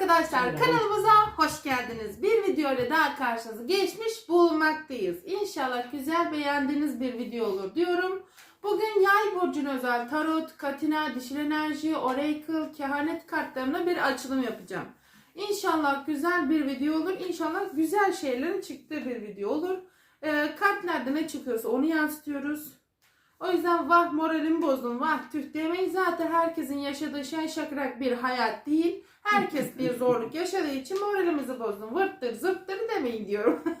arkadaşlar Merhaba. kanalımıza hoş geldiniz. Bir video ile daha karşınıza geçmiş bulunmaktayız. İnşallah güzel beğendiğiniz bir video olur diyorum. Bugün yay burcuna özel tarot, katina, dişil enerji, oracle, kehanet kartlarına bir açılım yapacağım. İnşallah güzel bir video olur. İnşallah güzel şeylerin çıktığı bir video olur. Ee, kartlarda ne çıkıyorsa onu yansıtıyoruz. O yüzden vah moralim bozdum vah tüh demeyin. Zaten herkesin yaşadığı şey şakrak bir hayat değil. Herkes bir zorluk yaşadığı için moralimizi bozdum. Vırttır zırttır demeyin diyorum.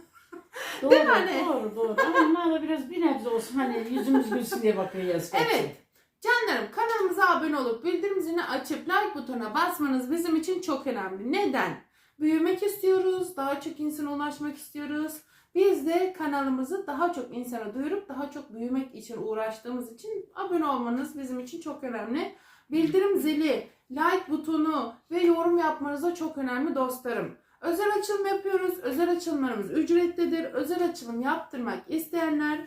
Doğru, Değil mi anne? doğru, doğru. Ama onlar da biraz bir nebze olsun hani yüzümüz gülsün diye bakıyoruz. Evet. Canlarım kanalımıza abone olup bildirim zilini açıp like butonuna basmanız bizim için çok önemli. Neden? Büyümek istiyoruz, daha çok insana ulaşmak istiyoruz. Biz de kanalımızı daha çok insana duyurup daha çok büyümek için uğraştığımız için abone olmanız bizim için çok önemli. Bildirim zili, like butonu ve yorum yapmanız da çok önemli dostlarım. Özel açılım yapıyoruz. Özel açılımlarımız ücretlidir. Özel açılım yaptırmak isteyenler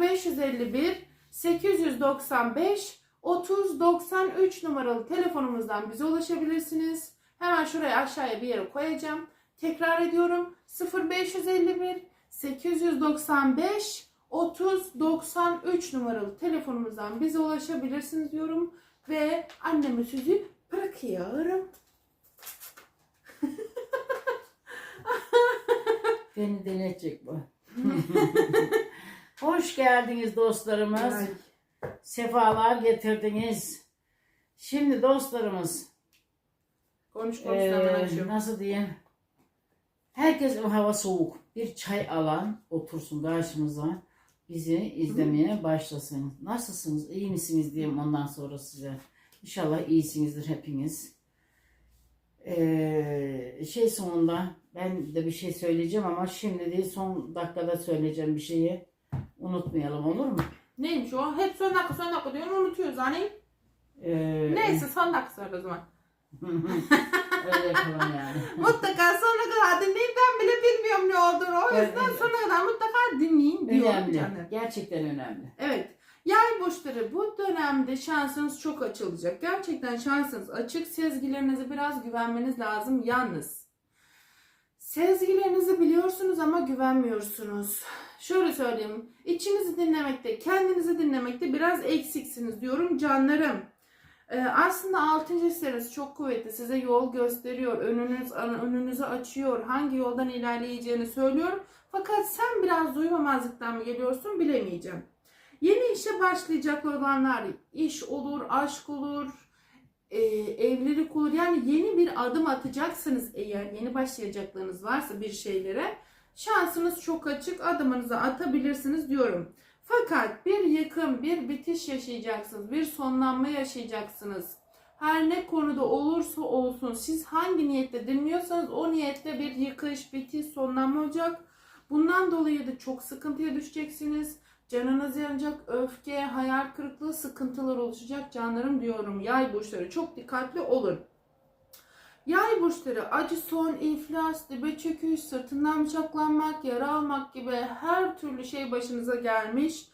0551 895 3093 numaralı telefonumuzdan bize ulaşabilirsiniz. Hemen şuraya aşağıya bir yere koyacağım. Tekrar ediyorum. 0551 895 3093 numaralı telefonumuzdan bize ulaşabilirsiniz diyorum. Ve anneme sözü bırakıyorum. Beni denetecek bu. Hoş geldiniz dostlarımız. Ay. Sefalar getirdiniz. Şimdi dostlarımız Konuş konuş açıyorum. nasıl diyeyim? Herkes hava soğuk. Bir çay alan otursun karşımıza. Bizi izlemeye başlasın. Nasılsınız? iyi misiniz diyeyim ondan sonra size. İnşallah iyisinizdir hepiniz. Ee, şey sonunda ben de bir şey söyleyeceğim ama şimdi değil son dakikada söyleyeceğim bir şeyi unutmayalım olur mu? Neymiş o? Hep son dakika son dakika diyorsun unutuyoruz hani. Ee, Neyse son dakika söyle o zaman. Öyle yapalım yani. Mutlaka sonuna kadar dinleyin. Ben bile bilmiyorum ne olduğunu. O Evet, yüzden evet. sonuna kadar mutlaka dinleyin diyorum önemli. canım. Gerçekten önemli. Evet. Yay burçları bu dönemde şansınız çok açılacak. Gerçekten şansınız açık. Sezgilerinize biraz güvenmeniz lazım. Yalnız sezgilerinizi biliyorsunuz ama güvenmiyorsunuz. Şöyle söyleyeyim. İçinizi dinlemekte, kendinizi dinlemekte biraz eksiksiniz diyorum canlarım. Ee, aslında 6. hisleriniz çok kuvvetli. Size yol gösteriyor. Önünüz, önünüzü açıyor. Hangi yoldan ilerleyeceğini söylüyor. Fakat sen biraz duymamazlıktan mı geliyorsun bilemeyeceğim. Yeni işe başlayacak olanlar iş olur, aşk olur, e, evlilik olur. Yani yeni bir adım atacaksınız eğer yeni başlayacaklarınız varsa bir şeylere şansınız çok açık adımınızı atabilirsiniz diyorum. Fakat bir yıkım, bir bitiş yaşayacaksınız, bir sonlanma yaşayacaksınız. Her ne konuda olursa olsun siz hangi niyetle dinliyorsanız o niyetle bir yıkış, bitiş, sonlanma olacak. Bundan dolayı da çok sıkıntıya düşeceksiniz. Canınız yanacak, öfke, hayal kırıklığı, sıkıntılar oluşacak canlarım diyorum. Yay burçları çok dikkatli olun. Yay burçları acı son, iflas, dibe çöküş, sırtından bıçaklanmak, yara almak gibi her türlü şey başınıza gelmiş.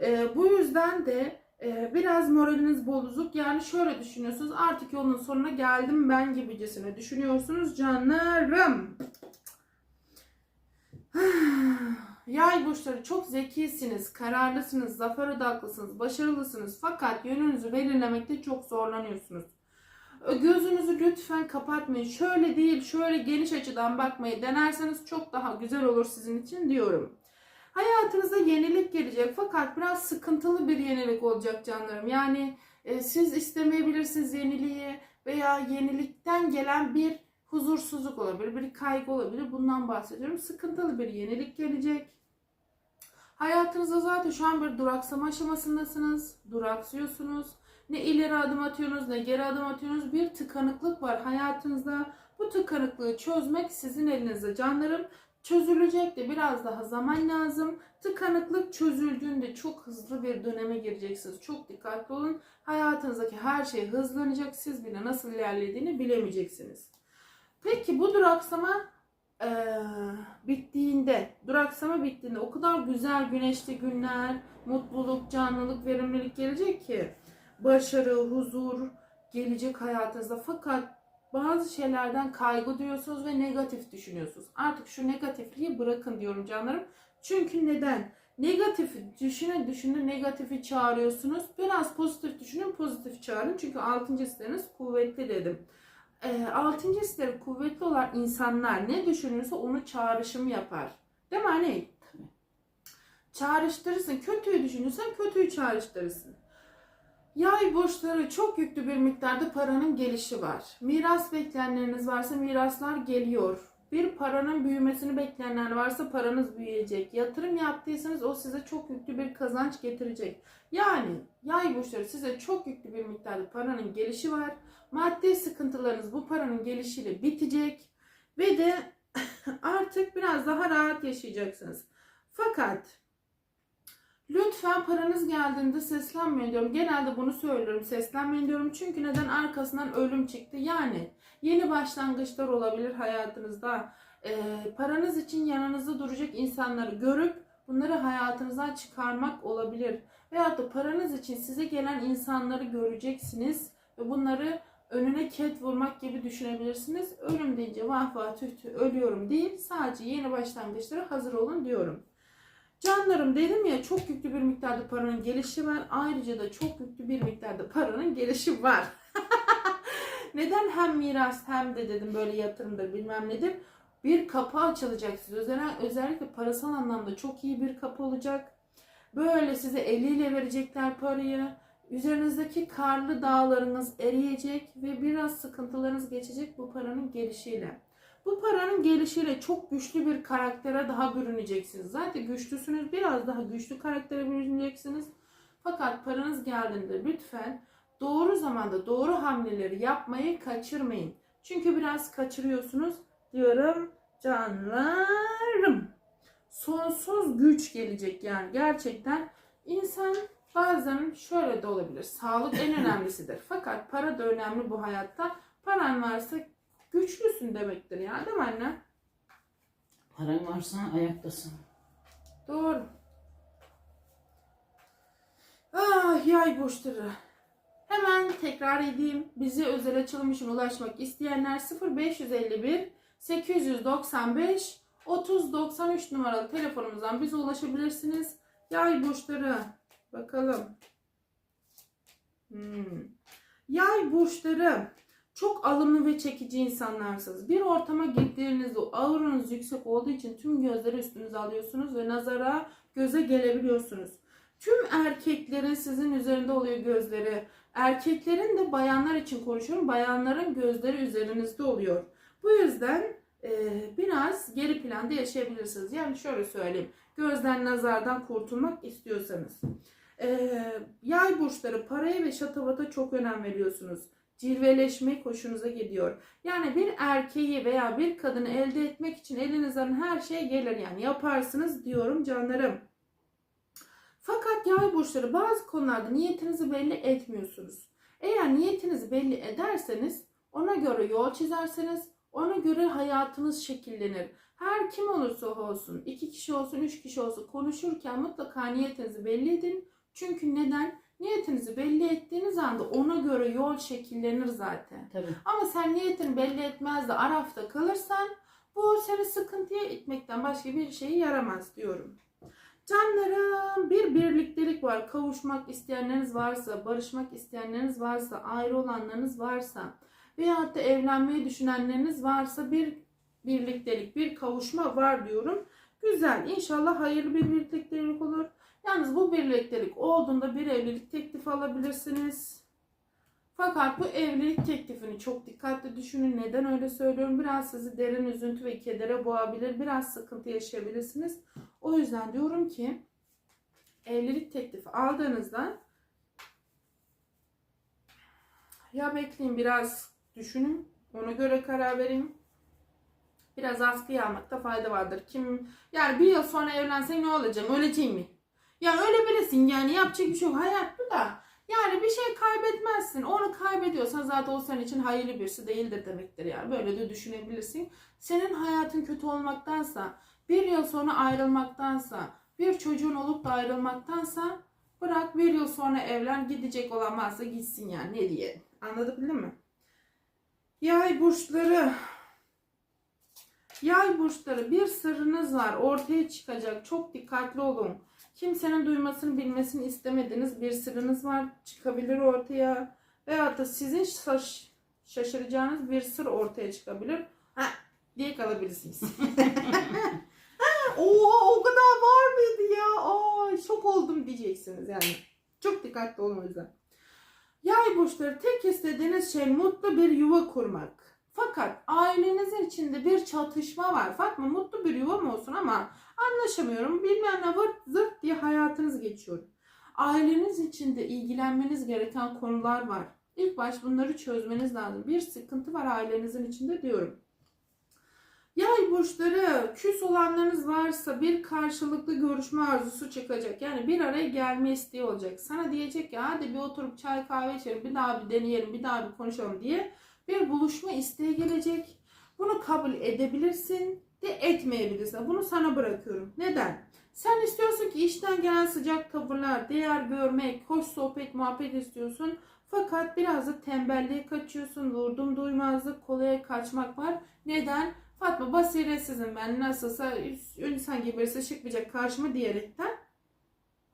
Ee, bu yüzden de e, biraz moraliniz bozuk. Yani şöyle düşünüyorsunuz artık yolun sonuna geldim ben gibicesine düşünüyorsunuz canlarım. Yay burçları çok zekisiniz, kararlısınız, zafer odaklısınız, başarılısınız fakat yönünüzü belirlemekte çok zorlanıyorsunuz. Gözünüzü lütfen kapatmayın. Şöyle değil, şöyle geniş açıdan bakmayı denerseniz çok daha güzel olur sizin için diyorum. Hayatınıza yenilik gelecek fakat biraz sıkıntılı bir yenilik olacak canlarım. Yani e, siz istemeyebilirsiniz yeniliği veya yenilikten gelen bir huzursuzluk olabilir, bir kaygı olabilir. Bundan bahsediyorum. Sıkıntılı bir yenilik gelecek. Hayatınızda zaten şu an bir duraksama aşamasındasınız. Duraksıyorsunuz. Ne ileri adım atıyorsunuz ne geri adım atıyorsunuz. Bir tıkanıklık var hayatınızda. Bu tıkanıklığı çözmek sizin elinizde canlarım. Çözülecek de biraz daha zaman lazım. Tıkanıklık çözüldüğünde çok hızlı bir döneme gireceksiniz. Çok dikkatli olun. Hayatınızdaki her şey hızlanacak. Siz bile nasıl ilerlediğini bilemeyeceksiniz. Peki bu duraksama eee, bittiğinde, duraksama bittiğinde o kadar güzel güneşli günler, mutluluk, canlılık, verimlilik gelecek ki başarı, huzur gelecek hayatınızda. Fakat bazı şeylerden kaygı duyuyorsunuz ve negatif düşünüyorsunuz. Artık şu negatifliği bırakın diyorum canlarım. Çünkü neden? Negatifi düşüne düşüne negatifi çağırıyorsunuz. Biraz pozitif düşünün, pozitif çağırın. Çünkü altıncı hisleriniz kuvvetli dedim. E, altıncı hisleri kuvvetli olan insanlar ne düşünürse onu çağrışım yapar. Değil mi anne? Çağrıştırırsın. Kötüyü düşünürsen kötüyü çağrıştırırsın. Yay borçları çok yüklü bir miktarda paranın gelişi var. Miras bekleyenleriniz varsa miraslar geliyor. Bir paranın büyümesini bekleyenler varsa paranız büyüyecek. Yatırım yaptıysanız o size çok yüklü bir kazanç getirecek. Yani yay burçları size çok yüklü bir miktarda paranın gelişi var. Maddi sıkıntılarınız bu paranın gelişiyle bitecek. Ve de artık biraz daha rahat yaşayacaksınız. Fakat lütfen paranız geldiğinde seslenmeyin diyorum. Genelde bunu söylüyorum seslenmeyin diyorum. Çünkü neden arkasından ölüm çıktı. Yani yeni başlangıçlar olabilir hayatınızda. Ee, paranız için yanınızda duracak insanları görüp bunları hayatınızdan çıkarmak olabilir. Veyahut da paranız için size gelen insanları göreceksiniz ve bunları önüne ket vurmak gibi düşünebilirsiniz. Ölüm deyince vah vah tüh tüh ölüyorum değil. Sadece yeni başlangıçlara hazır olun diyorum. Canlarım dedim ya çok yüklü bir miktarda paranın gelişi var. Ayrıca da çok yüklü bir miktarda paranın gelişi var. Neden hem miras hem de dedim böyle yatırımdır bilmem nedir. Bir kapı açılacak size. Özel- Özellikle parasal anlamda çok iyi bir kapı olacak. Böyle size eliyle verecekler parayı. Üzerinizdeki karlı dağlarınız eriyecek ve biraz sıkıntılarınız geçecek bu paranın gelişiyle. Bu paranın gelişiyle çok güçlü bir karaktere daha bürüneceksiniz. Zaten güçlüsünüz. Biraz daha güçlü karaktere bürüneceksiniz. Fakat paranız geldiğinde lütfen doğru zamanda doğru hamleleri yapmayı kaçırmayın. Çünkü biraz kaçırıyorsunuz diyorum canlarım. Sonsuz güç gelecek yani gerçekten. insan bazen şöyle de olabilir. Sağlık en önemlisidir. Fakat para da önemli bu hayatta. Paran varsa güçlüsün demektir yani değil mi anne? Paran varsa ayaktasın. Doğru. Ah yay burçları. Hemen tekrar edeyim. Bize özel açılım için ulaşmak isteyenler 0551 895 3093 numaralı telefonumuzdan bize ulaşabilirsiniz. Yay burçları. Bakalım. Hmm. Yay burçları. Çok alımlı ve çekici insanlarsınız. Bir ortama girdiğinizde auranız yüksek olduğu için tüm gözleri üstünüze alıyorsunuz ve nazara göze gelebiliyorsunuz. Tüm erkeklerin sizin üzerinde oluyor gözleri. Erkeklerin de bayanlar için konuşuyorum. Bayanların gözleri üzerinizde oluyor. Bu yüzden e, biraz geri planda yaşayabilirsiniz. Yani şöyle söyleyeyim. Gözden nazardan kurtulmak istiyorsanız. E, yay burçları paraya ve şatavata çok önem veriyorsunuz cilveleşmek hoşunuza gidiyor. Yani bir erkeği veya bir kadını elde etmek için elinizden her şey gelir yani yaparsınız diyorum canlarım. Fakat yay burçları bazı konularda niyetinizi belli etmiyorsunuz. Eğer niyetinizi belli ederseniz ona göre yol çizerseniz ona göre hayatınız şekillenir. Her kim olursa olsun, iki kişi olsun, üç kişi olsun konuşurken mutlaka niyetinizi belli edin. Çünkü neden? Niyetinizi belli ettiğiniz anda ona göre yol şekillenir zaten. Tabii. Ama sen niyetini belli etmez de arafta kalırsan bu seni sıkıntıya itmekten başka bir şeye yaramaz diyorum. Canlarım bir birliktelik var. Kavuşmak isteyenleriniz varsa, barışmak isteyenleriniz varsa, ayrı olanlarınız varsa veyahut da evlenmeyi düşünenleriniz varsa bir birliktelik, bir kavuşma var diyorum. Güzel. İnşallah hayırlı bir birliktelik olur. Yalnız bu birliktelik olduğunda bir evlilik teklifi alabilirsiniz. Fakat bu evlilik teklifini çok dikkatli düşünün. Neden öyle söylüyorum? Biraz sizi derin üzüntü ve kedere boğabilir. Biraz sıkıntı yaşayabilirsiniz. O yüzden diyorum ki evlilik teklifi aldığınızda ya bekleyin biraz düşünün. Ona göre karar verin. Biraz askıya almakta fayda vardır. Kim yani bir yıl sonra evlensen ne olacak? Öleceğim mi? Ya öyle birisin yani yapacak bir şey yok. Hayat bu da. Yani bir şey kaybetmezsin. Onu kaybediyorsan zaten o senin için hayırlı birisi değildir demektir yani. Böyle de düşünebilirsin. Senin hayatın kötü olmaktansa, bir yıl sonra ayrılmaktansa, bir çocuğun olup da ayrılmaktansa bırak bir yıl sonra evlen gidecek olan varsa gitsin yani ne diye. Anladın mi? Yay burçları. Yay burçları bir sırrınız var. Ortaya çıkacak. Çok dikkatli olun. Kimsenin duymasını bilmesini istemediğiniz bir sırrınız var. Çıkabilir ortaya. Veyahut da sizin şaş- şaşıracağınız bir sır ortaya çıkabilir. Ha, diye kalabilirsiniz. ha, oha o kadar var mıydı ya? Aa, şok oldum diyeceksiniz yani. Çok dikkatli olun o yüzden. Yay burçları tek istediğiniz şey mutlu bir yuva kurmak. Fakat ailenizin içinde bir çatışma var. Fatma mutlu bir yuvam olsun ama anlaşamıyorum. Bilmem ne vırt zırt diye hayatınız geçiyor. Aileniz içinde ilgilenmeniz gereken konular var. İlk baş bunları çözmeniz lazım. Bir sıkıntı var ailenizin içinde diyorum. Yay burçları küs olanlarınız varsa bir karşılıklı görüşme arzusu çıkacak. Yani bir araya gelme isteği olacak. Sana diyecek ya hadi bir oturup çay kahve içelim bir daha bir deneyelim bir daha bir konuşalım diye bir buluşma isteği gelecek. Bunu kabul edebilirsin de etmeyebilirsin. Bunu sana bırakıyorum. Neden? Sen istiyorsun ki işten gelen sıcak tavırlar, değer görmek, hoş sohbet, muhabbet istiyorsun. Fakat biraz da tembelliğe kaçıyorsun. Vurdum duymazlık, kolaya kaçmak var. Neden? Fatma basiretsizim ben nasılsa insan gibi birisi çıkmayacak karşıma diyerekten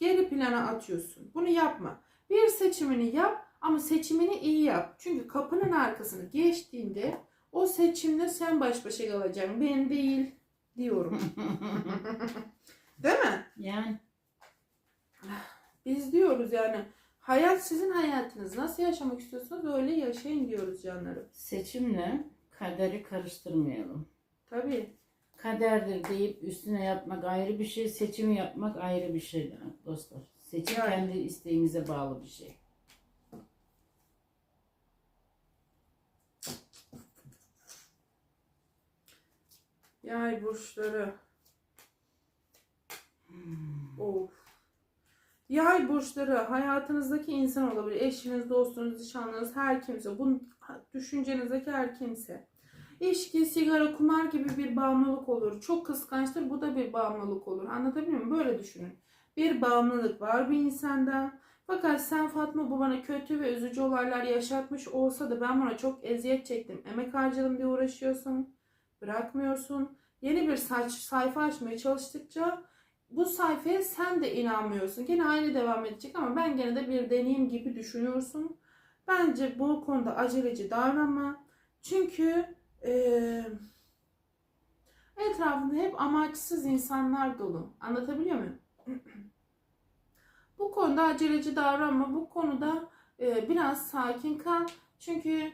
geri plana atıyorsun. Bunu yapma. Bir seçimini yap ama seçimini iyi yap. Çünkü kapının arkasını geçtiğinde o seçimle sen baş başa kalacaksın. Ben değil diyorum. Değil mi? Yani Biz diyoruz yani hayat sizin hayatınız. Nasıl yaşamak istiyorsanız öyle yaşayın diyoruz canlarım. seçimle kaderi karıştırmayalım. Tabii. Kaderdir deyip üstüne yatmak ayrı bir şey, seçimi yapmak ayrı bir şey dostlar. Seçim Yani. kendi isteğinize bağlı bir şey. Yay burçları. Of. Yay burçları hayatınızdaki insan olabilir. Eşiniz, dostunuz, nişanlınız, her kimse. Bu düşüncenizdeki her kimse. İçki, sigara, kumar gibi bir bağımlılık olur. Çok kıskançtır. Bu da bir bağımlılık olur. Anlatabiliyor muyum? Böyle düşünün. Bir bağımlılık var bir insanda. Fakat sen Fatma bu bana kötü ve üzücü olaylar yaşatmış olsa da ben buna çok eziyet çektim. Emek harcadım diye uğraşıyorsun. Bırakmıyorsun. Yeni bir saç, sayfa açmaya çalıştıkça bu sayfaya sen de inanmıyorsun. Gene aynı devam edecek ama ben gene de bir deneyim gibi düşünüyorsun. Bence bu konuda aceleci davranma. Çünkü eee etrafında hep amaçsız insanlar dolu. Anlatabiliyor muyum? bu konuda aceleci davranma. Bu konuda eee, biraz sakin kal. Çünkü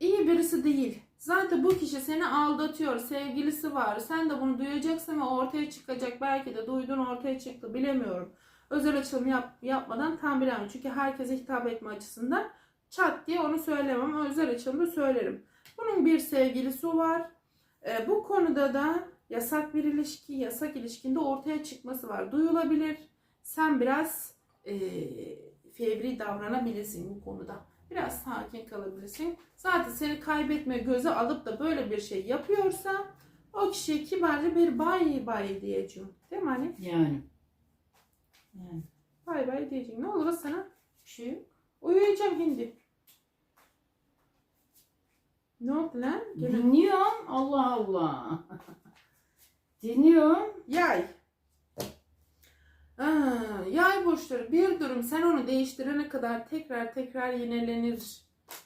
iyi birisi değil. Zaten bu kişi seni aldatıyor. Sevgilisi var. Sen de bunu duyacaksın ve ortaya çıkacak. Belki de duydun ortaya çıktı. Bilemiyorum. Özel açılım yap, yapmadan tam bilemiyorum. Çünkü herkese hitap etme açısından çat diye onu söylemem özel açılımda söylerim. Bunun bir sevgilisi var. Ee, bu konuda da yasak bir ilişki, yasak ilişkinde ortaya çıkması var. Duyulabilir. Sen biraz eee fevri davranabilirsin bu konuda. Biraz sakin kalabilirsin. Zaten seni kaybetme göze alıp da böyle bir şey yapıyorsa o kişiye kibarca bir bay bay diyeceğim. Değil mi anne? Yani. Yani. Bay bay diyeceğim. Ne olur sana? Bir şey yok. Uyuyacağım hindi. Ne oldu lan? Dinliyorum. Allah Allah. Dinliyorum. Yay. Aa, yay burçları bir durum sen onu değiştirene kadar tekrar tekrar yenilenir.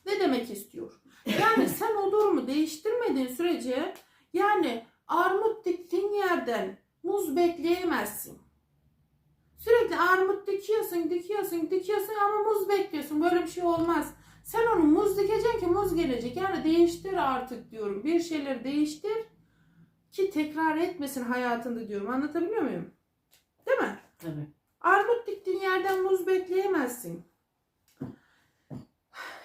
Ne demek istiyor? Yani sen o durumu değiştirmediğin sürece yani armut diktiğin yerden muz bekleyemezsin. Sürekli armut dikiyorsun, dikiyorsun, dikiyorsun ama muz bekliyorsun. Böyle bir şey olmaz. Sen onu muz dikeceksin ki muz gelecek. Yani değiştir artık diyorum. Bir şeyleri değiştir ki tekrar etmesin hayatında diyorum. Anlatabiliyor muyum? Değil mi? Tabii. Armut diktiğin yerden muz bekleyemezsin.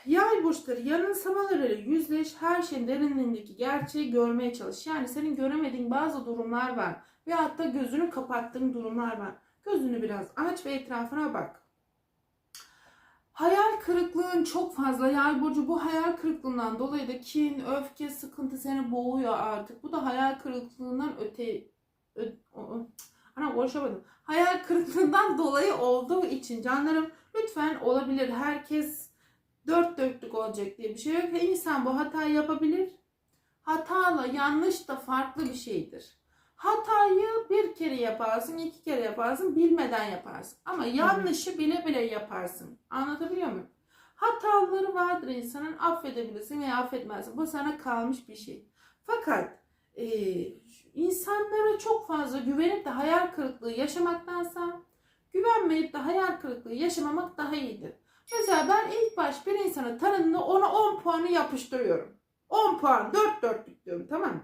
Yay burçları yanılsamalarıyla yüzleş, her şeyin derinliğindeki gerçeği görmeye çalış. Yani senin göremediğin bazı durumlar var. Ve hatta gözünü kapattığın durumlar var. Gözünü biraz aç ve etrafına bak. Hayal kırıklığın çok fazla. Yay burcu bu hayal kırıklığından dolayı da kin, öfke, sıkıntı seni boğuyor artık. Bu da hayal kırıklığından öte... Ö, o- Ana konuşamadım. Hayal kırıklığından dolayı olduğu için canlarım lütfen olabilir. Herkes dört dörtlük olacak diye bir şey yok. İnsan bu hatayı yapabilir. Hatayla yanlış da farklı bir şeydir. Hatayı bir kere yaparsın, iki kere yaparsın, bilmeden yaparsın. Ama yanlışı bile bile yaparsın. Anlatabiliyor muyum? Hataları vardır insanın, affedebilirsin veya affetmezsin. Bu sana kalmış bir şey. Fakat e, insanlara çok fazla güvenip de hayal kırıklığı yaşamaktansa güvenmeyip de hayal kırıklığı yaşamamak daha iyidir. Mesela ben ilk baş bir insanı tanıdığımda ona 10 puanı yapıştırıyorum. 10 puan, 4 dörtlük diyorum tamam mı?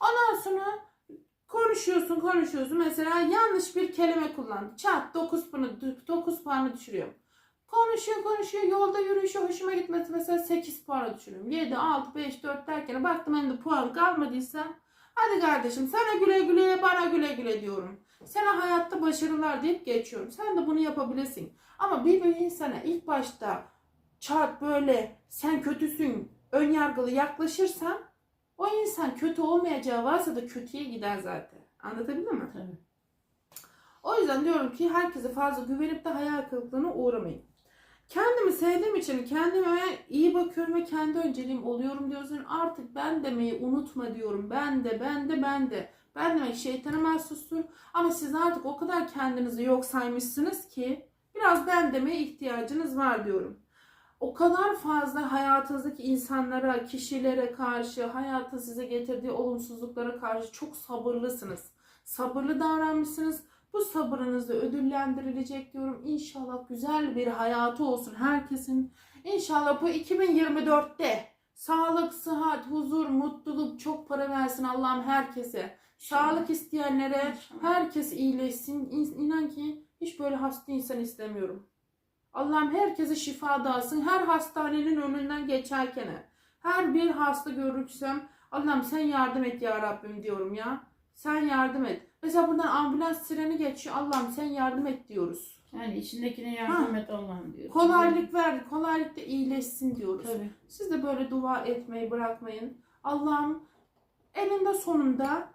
Ondan sonra konuşuyorsun konuşuyorsun mesela yanlış bir kelime kullandı. Çat 9 puanı, 9 puanı düşürüyorum. Konuşuyor konuşuyor yolda yürüyüşü hoşuma gitmesi mesela 8 puanı düşürüyorum. 7, 6, 5, 4 derken baktım hem de puan kalmadıysa hadi kardeşim sana güle güle bana güle güle diyorum. Sana hayatta başarılar deyip geçiyorum. Sen de bunu yapabilirsin. Ama bir bir insana ilk başta çat böyle sen kötüsün ön yargılı yaklaşırsan o insan kötü olmayacağı varsa da kötüye gider zaten. Anlatabildim mi? Tabii. O yüzden diyorum ki herkese fazla güvenip de hayal kırıklığına uğramayın. Kendimi sevdiğim için kendime iyi bakıyorum ve kendi önceliğim oluyorum diyorsun. Artık ben demeyi unutma diyorum. Ben de, ben de, ben de. Ben demek şeytana mahsustur. Ama siz artık o kadar kendinizi yok saymışsınız ki biraz ben demeye ihtiyacınız var diyorum. O kadar fazla hayatınızdaki insanlara, kişilere karşı, hayatın size getirdiği olumsuzluklara karşı çok sabırlısınız. Sabırlı davranmışsınız. Bu sabırınız da ödüllendirilecek diyorum. İnşallah güzel bir hayatı olsun herkesin. İnşallah bu 2024'te sağlık, sıhhat, huzur, mutluluk, çok para versin Allah'ım herkese. Sağlık isteyenlere herkes iyileşsin. İn- İnan ki hiç böyle hasta insan istemiyorum. Allah'ım herkese şifa dağılsın. Her hastanenin önünden geçerken her bir hasta görürsem Allah'ım sen yardım et ya Rabbim diyorum ya. Sen yardım et. Mesela buradan ambulans sireni geçiyor. Allah'ım sen yardım et diyoruz. Yani içindekine yardım et Allah'ım diyor. Kolaylık ver. Kolaylıkla iyileşsin diyoruz. Tabii. Siz de böyle dua etmeyi bırakmayın. Allah'ım eninde sonunda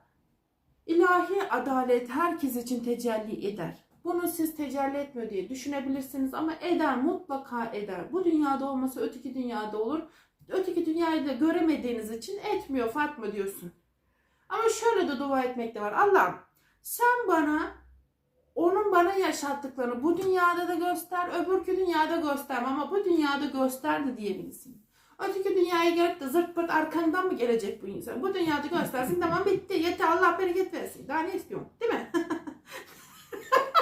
ilahi adalet herkes için tecelli eder. Bunu siz tecelli etmiyor diye düşünebilirsiniz ama eder mutlaka eder. Bu dünyada olmasa öteki dünyada olur. Öteki dünyayı da göremediğiniz için etmiyor Fatma diyorsun. Ama şöyle de dua etmek de var. Allah'ım sen bana onun bana yaşattıklarını bu dünyada da göster, öbürkü dünyada gösterme ama bu dünyada göster de diyebilirsin. Öteki dünyaya gelip de zırt pırt arkandan mı gelecek bu insan? Bu dünyada göstersin tamam bitti. Yeter Allah bereket versin. Daha ne istiyorsun? Değil mi?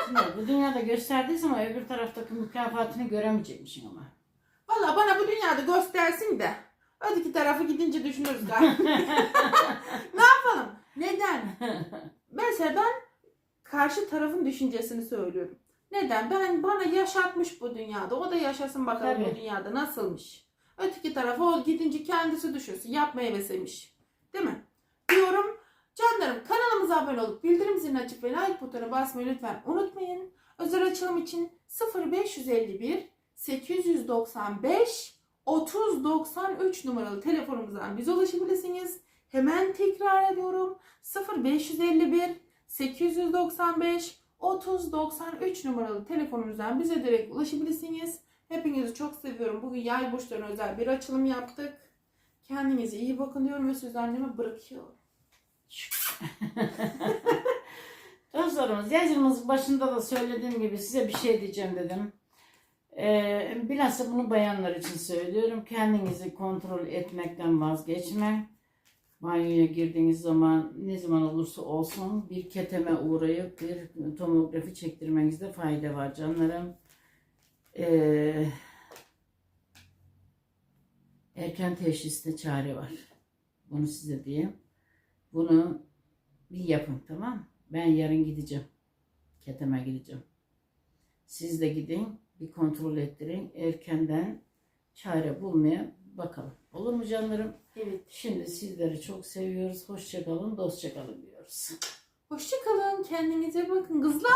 Şimdi bu dünyada gösterdiyse ama öbür taraftaki mükafatını göremeyecekmişsin ama. Valla bana bu dünyada göstersin de öteki tarafı gidince düşünürüz galiba. ne yapalım? Neden? Mesela ben karşı tarafın düşüncesini söylüyorum. Neden? Ben bana yaşatmış bu dünyada. O da yaşasın bakalım Tabii. bu dünyada nasılmış. Öteki tarafa o gidince kendisi düşünsün. Yapmaya hevesemiş. Değil mi? Diyorum. Canlarım kanalımıza abone olup bildirim zilini açıp ve like butonuna basmayı lütfen unutmayın. Özel açılım için 0551 895 3093 numaralı telefonumuzdan bize ulaşabilirsiniz. Hemen tekrar ediyorum. 0551 895 3093 numaralı telefonumuzdan bize direkt ulaşabilirsiniz. Hepinizi çok seviyorum. Bugün yay burçlarına özel bir açılım yaptık. Kendinize iyi bakın diyorum ve sözü anneme bırakıyorum. Dostlarımız yazımız başında da söylediğim gibi size bir şey diyeceğim dedim. Ee, bilhassa bunu bayanlar için söylüyorum. Kendinizi kontrol etmekten vazgeçme. Banyoya girdiğiniz zaman ne zaman olursa olsun bir keteme uğrayıp bir tomografi çektirmenizde fayda var canlarım. Ee, erken teşhiste çare var. Bunu size diyeyim. Bunu bir yapın tamam? Ben yarın gideceğim. Keteme gideceğim. Siz de gidin bir kontrol ettirin. Erkenden çare bulmaya bakalım. Olur mu canlarım? Evet. Şimdi sizleri çok seviyoruz. Hoşça kalın, dostça kalın diyoruz. Hoşçakalın. Kendinize bakın. Kızlar.